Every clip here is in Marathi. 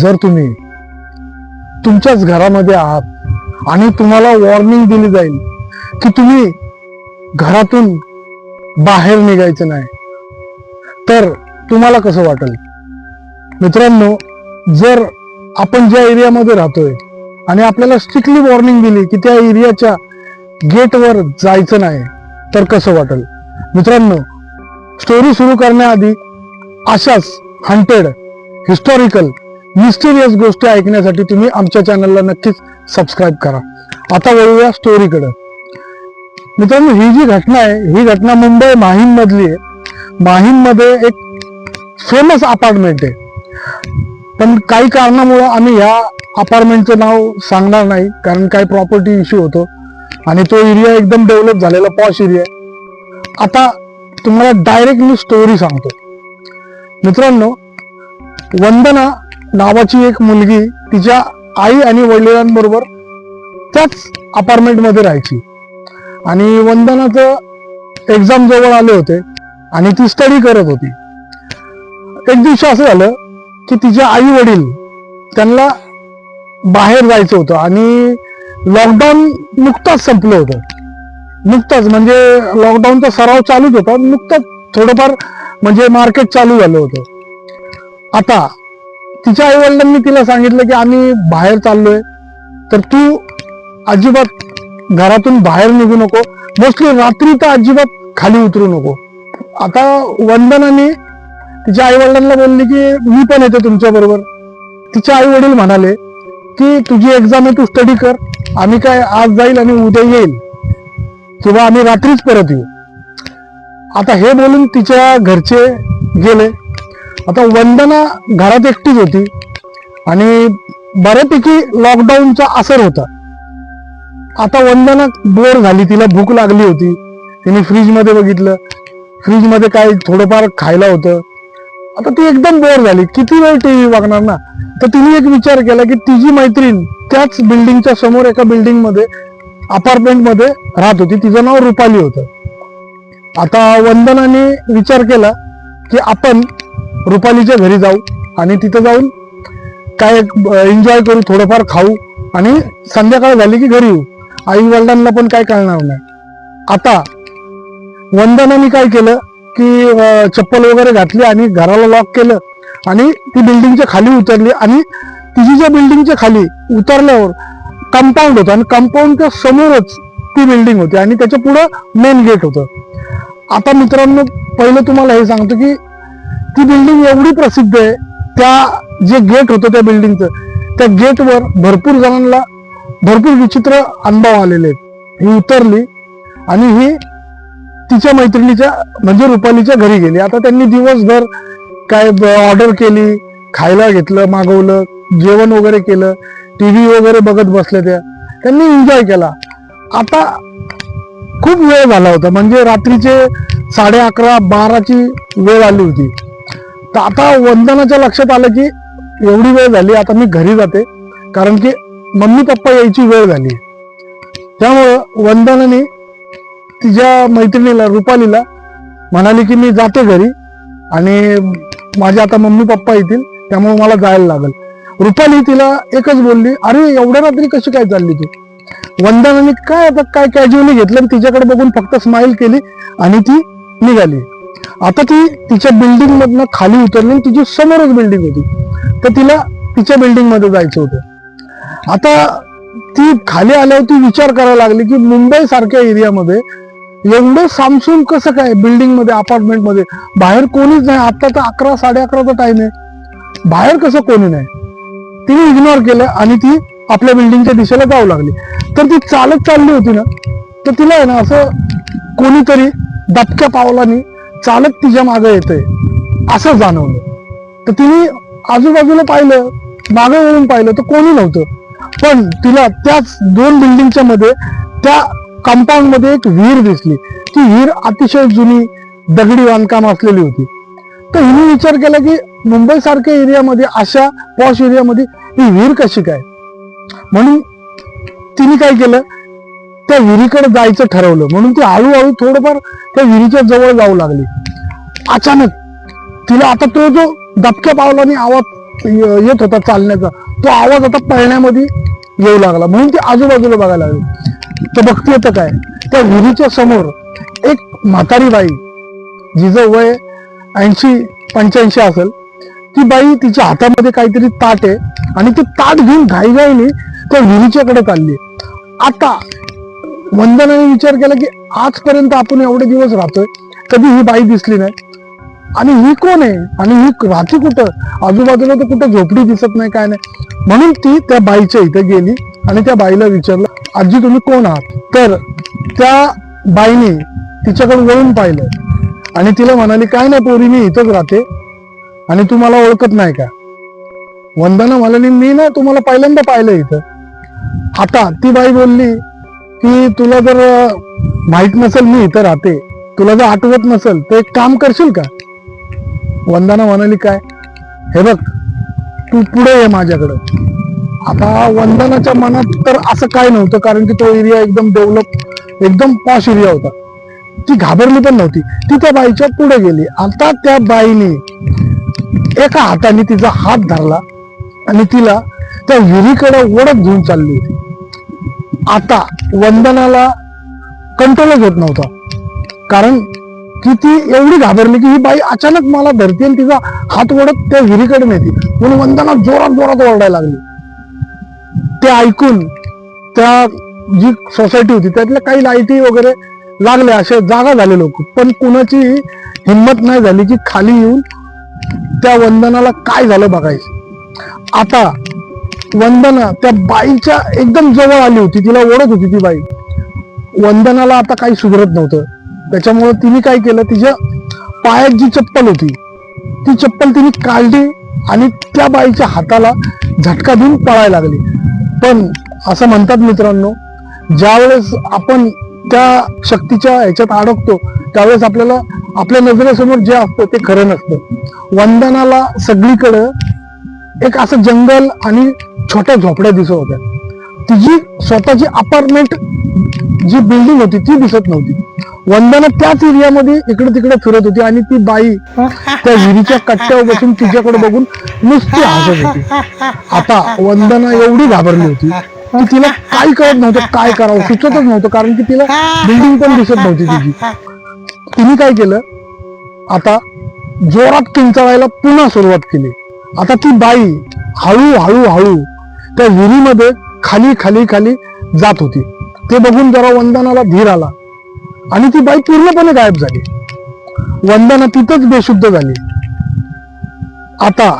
जर तुम्ही तुमच्याच घरामध्ये आहात आणि तुम्हाला वॉर्निंग दिली जाईल की तुम्ही घरातून बाहेर निघायचं नाही तर तुम्हाला कसं वाटेल? मित्रांनो जर आपण ज्या एरियामध्ये राहतोय आणि आपल्याला स्ट्रिक्टली वॉर्निंग दिली की त्या एरियाच्या गेटवर जायचं नाही तर कसं वाटेल? मित्रांनो स्टोरी सुरू करण्याआधी अशाच हंटेड हिस्टॉरिकल मिस्टेरियस गोष्टी ऐकण्यासाठी तुम्ही आमच्या चॅनलला नक्कीच सबस्क्राईब करा. आता वळूया स्टोरीकडं मित्रांनो ही जी घटना आहे ही घटना मुंबई माहीम मधली आहे. माहीममध्ये एक फेमस अपार्टमेंट आहे. पण काही कारणामुळं आम्ही ह्या अपार्टमेंटचं नाव सांगणार नाही कारण काही प्रॉपर्टी इश्यू होतो. आणि तो एरिया एकदम डेव्हलप झालेला पॉश एरिया आता तुम्हाला डायरेक्ट मी स्टोरी सांगतो. मित्रांनो वंदना नावाची एक मुलगी तिच्या आई आणि वडिलांबरोबर त्याच अपार्टमेंटमध्ये राहायची. आणि वंदनाचं एक्झाम जवळ आले होते आणि ती स्टडी करत होती. एक दिवशी असं झालं की तिचे आई वडील त्यांना बाहेर जायचं होतं आणि लॉकडाऊन नुकताच संपलं होतं. नुकताच म्हणजे लॉकडाऊनचा सराव चालूच होता. नुकताच थोडंफार म्हणजे मार्केट चालू झालं होतं. आता तिच्या आई वडिलांनी तिला सांगितलं की आम्ही बाहेर चाललोय. तर तू अजिबात घरातून बाहेर निघू नको. मोस्टली रात्री तर अजिबात खाली उतरू नको. आता वंदनाने तिच्या आई वडिलांना बोलली की मी पण येते तुमच्या बरोबर. तिचे आई वडील म्हणाले की तुझी एक्झाम आहे तू स्टडी कर. आम्ही काय आज जाईल आणि उद्या येईल. किंवा आम्ही रात्रीच परत येऊ. आता हे बोलून तिच्या घरचे गेले. आता वंदना घरात एकटीच होती आणि बऱ्यापैकी लॉकडाऊनचा असर होता. आता वंदना बोर झाली तिला भूक लागली होती. तिने फ्रीजमध्ये बघितलं. फ्रीजमध्ये काय थोडंफार खायला होतं. आता ती एकदम बोर झाली. किती वेळ टीव्ही बघणार ना? तर तिने एक विचार केला की तिची मैत्रीण त्याच बिल्डिंगच्या समोर एका बिल्डिंगमध्ये अपार्टमेंटमध्ये राहत होती. तिचं नाव रुपाली होतं. आता वंदनाने विचार केला की आपण रुपालीच्या घरी जाऊ आणि तिथं जाऊन काय एन्जॉय करू थोडंफार खाऊ आणि संध्याकाळ झाली की घरी येऊ. आई वडिलांना पण काय कळणार नाही. आता वंदनाने काय केलं की चप्पल वगैरे घातली आणि घराला लॉक केलं आणि ती बिल्डिंगच्या खाली उतरली आणि तिची ज्या बिल्डिंगच्या खाली उतरल्यावर कंपाऊंड होतं आणि कंपाऊंडच्या समोरच ती बिल्डिंग होती आणि त्याच्या पुढं मेन गेट होतं. आता मित्रांनो पहिलं तुम्हाला हे सांगतो की ती बिल्डिंग एवढी प्रसिद्ध आहे त्या जे गेट होतं त्या बिल्डिंगचं त्या गेटवर भरपूर जणांना भरपूर विचित्र अनुभव आलेले आहेत. ही उतरली आणि ही तिच्या मैत्रिणीच्या म्हणजे रुपालीच्या घरी गेली. आता त्यांनी दिवसभर काय ऑर्डर केली खायला घेतलं मागवलं जेवण वगैरे केलं टीव्ही वगैरे बघत बसले त्या. त्यांनी एन्जॉय केला. आता खूप वेळ झाला होता. म्हणजे रात्रीचे साडे अकरा बाराची वेळ आली होती. तर आता वंदनाच्या लक्षात आलं की एवढी वेळ झाली आता मी घरी जाते. कारण की मम्मी पप्पा यायची वेळ झाली. त्यामुळं वंदनाने तिच्या मैत्रिणीला रुपालीला म्हणाली की मी जाते घरी आणि माझे आता मम्मी पप्पा येतील त्यामुळे मला जायला लागल. रुपाली तिला एकच बोलली अरे एवढ्या रात्री कशी काय चालली तू? वंदनाने काय आता काय कॅज्युअली घेतलं आणि तिच्याकडे बघून फक्त स्माईल केली आणि ती निघाली. आता ती तिच्या बिल्डिंग मधनं खाली उतरली तिची समोरच बिल्डिंग होती. तर तिला तिच्या बिल्डिंगमध्ये जायचं होतं. आता ती खाली आल्यावर ती विचार करायला लागली की मुंबई सारख्या एरियामध्ये एवढं सामसूम कसं काय बिल्डिंगमध्ये अपार्टमेंटमध्ये? बाहेर कोणीच नाही. आता तर अकरा साडे अकराचा टाइम आहे. बाहेर कसं कोणी नाही? तिने इग्नोर केलं आणि ती आपल्या बिल्डिंगच्या दिशेला जाऊ लागली. तर ती चालत चालली होती ना. तर तिला आहे ना असं कोणीतरी दबक्या पावलाने चालत तिच्यामागे येतंय. असं जाणवलं. तर तिने आजूबाजूला पाहिलं मागे वळून पाहिलं तर कोणी नव्हतं. पण तिला त्याच दोन बिल्डिंगच्या मध्ये त्या कंपाऊंडमध्ये एक विहीर दिसली. ती विहीर अतिशय जुनी दगडी बांधकाम असलेली होती. तर हिने विचार केला की मुंबई सारख्या एरियामध्ये अशा पॉश एरियामध्ये ही विहीर कशी काय? म्हणून तिने काय केलं? त्या विहिरीकडे जायचं ठरवलं. म्हणून ती हळूहळू थोडंफार त्या विहिरीच्या जवळ जाऊ लागली. अचानक तिला आता तो जो दबक्या पावलाने आवाज येत होता चालण्याचा तो आवाज आता पळण्यामध्ये येऊ लागला. म्हणून ती आजूबाजूला बघायला लागली. तर बघते तर काय? त्या विहिरीच्या समोर एक म्हातारी बाई जिचं वय ऐंशी पंच्याऐंशी असेल ती बाई तिच्या हातामध्ये काहीतरी ताट आहे आणि ती ताट घेऊन घाईघाईने त्या विहिरीच्याकडे चालली. आता वंदनाने विचार केला की आजपर्यंत आपण एवढे दिवस राहतोय कधी ही बाई दिसली नाही. आणि ही कोण आहे? आणि ही राहते कुठं? आजूबाजूला तर कुठं झोपडी दिसत नाही काय नाही. म्हणून ती त्या बाईच्या इथे गेली आणि त्या बाईला विचारलं आजी तुम्ही कोण आहात? तर त्या बाईने तिच्याकडे वळून पाहिलं. आणि तिला म्हणाली काय नाही पोरी मी इथंच राहते. आणि तू मला ओळखत नाही का? वंदना म्हणाली मी ना तुम्हाला पहिल्यांदा पाहिलं इथं. आता ती बाई बोलली की तुला जर माहीत माहीत नसेल मी इथं राहते तुला जर आठवत नसेल तर एक काम करशील का? वंदना म्हणाली काय? हे बघ तू पुढे ये माझ्याकडं. आता वंदनाच्या मनात तर असं काय नव्हतं कारण की तो एरिया एकदम डेव्हलप एकदम पॉश एरिया होता. ती घाबरली पण नव्हती. ती त्या बाईच्या पुढे गेली. आता त्या बाईने एका हाताने तिचा हात धरला आणि तिला त्या विहिरीकडे ओढत घेऊन चालली होती. आता वंदनाला कंट्रोलच होत नव्हता. कारण की ती एवढी घाबरली की ही बाई अचानक मला धरते आणि तिचा हात ओढत त्या विहिरीकडे नेते म्हणून वंदना जोरात जोरात ओरडायला लागली. ते ऐकून त्या जी सोसायटी होती त्यातल्या काही लाईटी वगैरे लागल्या असे जागा झाले लोक. पण कुणाची हिंमत नाही झाली की खाली येऊन त्या वंदनाला काय झालं बघायचं. आता वंदना त्या बाईच्या एकदम जवळ आली होती. तिला ओढत होती ती बाई. वंदनाला आता काही सुधरत नव्हतं. त्याच्यामुळे तिने काय केलं तिच्या पायात जी चप्पल होती ती चप्पल तिने काढली आणि त्या बाईच्या हाताला झटका देऊन पळायला लागली. पण असं म्हणतात मित्रांनो ज्यावेळेस आपण त्या शक्तीच्या ह्याच्यात अडकतो त्यावेळेस आपल्याला आपल्या नजरेसमोर जे असतं ते खरं नसतं. वंदनाला सगळीकडं एक असं जंगल आणि छोट्या झोपड्या दिसत होत्या. तिची स्वतःची अपार्टमेंट जी बिल्डिंग होती ती दिसत नव्हती. वंदना त्याच एरियामध्ये इकडे तिकडे फिरत होती आणि ती बाई त्या विहिरीच्या कट्ट्यावर बसून तिच्याकडे बघून नुसती हसत होती. आता वंदना एवढी घाबरली होती की तिला काही कळत नव्हतं काय करावं सुचतच नव्हतं कारण की तिला बिल्डिंग पण दिसत नव्हती तिची. तिने काय केलं? आता जोरात किंचाळायला पुन्हा सुरुवात केली. आता ती बाई हळू हळू हळू त्या विहिरीमध्ये खाली खाली खाली जात होती. ते बघून जरा वंदनाला धीर आला. आणि ती बाई पूर्णपणे गायब झाली. वंदना तिथंच बेशुद्ध झाली. आता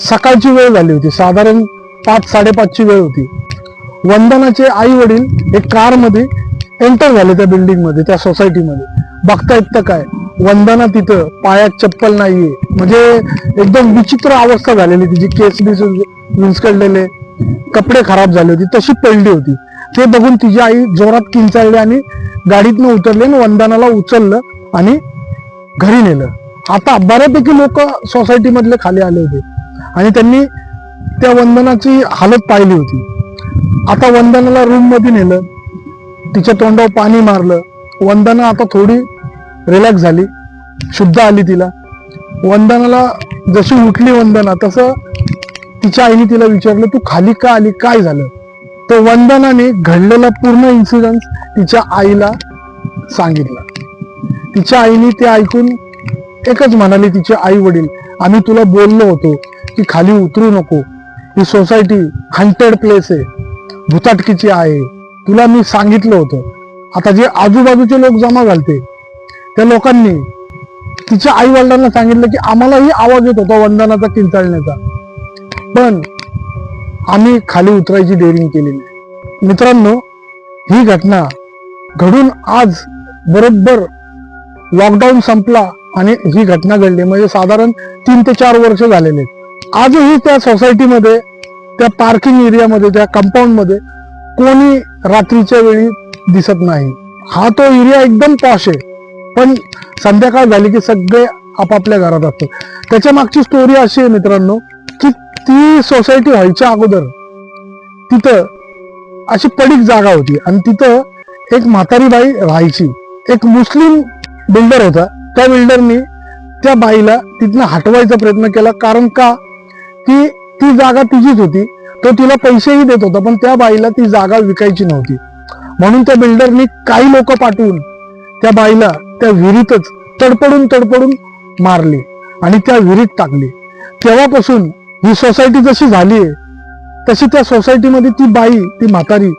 सकाळची वेळ झाली होती. साधारण पाच साडेपाचची वेळ होती. वंदनाचे आई वडील एक कारमध्ये एंटर झाले त्या बिल्डिंगमध्ये त्या सोसायटीमध्ये बघता येतं काय? वंदना तिथं पायात चप्पल नाहीये. म्हणजे एकदम विचित्र अवस्था झालेली तिची. केस बीस विंचकडलेले कपडे खराब झाले होते. तशी पडली होती. ते बघून तिची आई जोरात किंचाळली आणि गाडीतनं उतरले आणि वंदनाला उचललं आणि घरी नेलं. आता बऱ्यापैकी लोक सोसायटी मधले खाली आले होते. आणि त्यांनी त्या वंदनाची हालत पाहिली होती. आता वंदनाला रूममध्ये नेलं. तिच्या तोंडावर पाणी मारलं. वंदना आता थोडी रिलॅक्स झाली शुद्ध आली तिला. वंदनाला जशी उठली वंदना तसं तिच्या आईने तिला विचारलं तू खाली का आली? काय झालं? तर वंदनाने घडलेला पूर्ण इन्सिडन्स तिच्या आईला सांगितला. तिच्या आईने ते ऐकून एकच म्हणाली तिचे आई वडील आम्ही तुला बोललो होतो की खाली उतरू नको. ही सोसायटी हंटेड प्लेस आहे. भुताटकीची आहे. तुला मी सांगितलं होतं. आता जे आजूबाजूचे लोक जमा घालते त्या लोकांनी तिच्या आई वडिलांना सांगितलं की आम्हालाही आवाज येत होता वंदनाचा किंचाळण्याचा. पण आम्ही खाली उतरायची डेअरिंग केली नाही. मित्रांनो ही घटना घडून आज बरोबर लॉकडाऊन संपला आणि ही घटना घडली. म्हणजे साधारण तीन ते चार वर्ष झालेले आजही त्या सोसायटीमध्ये त्या पार्किंग एरियामध्ये त्या कंपाऊंडमध्ये कोणी रात्रीच्या वेळी दिसत नाही. हा तो एरिया एकदम पॉश आहे. पण संध्याकाळ झाली की सगळे आपापल्या घरात असतात. त्याच्या मागची स्टोरी अशी आहे मित्रांनो की ती सोसायटी व्हायच्या अगोदर तिथं अशी पडीक जागा होती आणि तिथं एक म्हातारी बाई राहायची. एक मुस्लिम बिल्डर होता. त्या बिल्डरनी त्या बाईला तिथनं हटवायचा प्रयत्न केला. कारण का? की ती जागा तिचीच होती. तो तिला पैसेही देत होता पण त्या बाईला ती जागा विकायची नव्हती. म्हणून त्या बिल्डरनी काही लोक पाठवून त्या बाईला त्या विहिरीतच तडपडून तडपडून मारली आणि त्या विहिरीत टाकली. तेव्हापासून ही सोसायटी जशी झाली आहे तशी त्या सोसायटीमध्ये ती बाई ती म्हातारी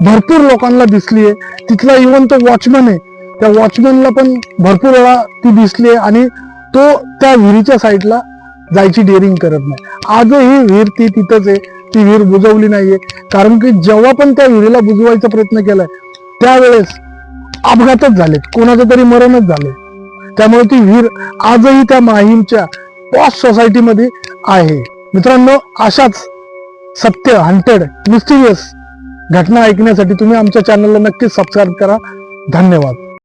भरपूर लोकांना दिसली आहे. तिथला इवन तो वॉचमॅन आहे. त्या वॉचमॅनला पण भरपूर वेळा ती दिसली आहे आणि तो त्या विहिरीच्या साईडला जायची डेअरिंग करत नाही. आजही विहीर ती तिथंच आहे. ती विहीर बुजवली नाहीये. कारण की जेव्हा पण त्या विहिरीला बुजवायचा प्रयत्न केलाय त्यावेळेस अपघातच झालेत. कोणाचं तरी मरणच झाले त्यामुळे ती विहीर आजही त्या माहीमच्या पॉस सोसायटीमध्ये आहे. मित्रांनो अशाच सत्य हंटेड मिस्टिरियस घटना ऐकण्यासाठी तुम्ही आमच्या चॅनलला नक्कीच सबस्क्राईब करा. धन्यवाद.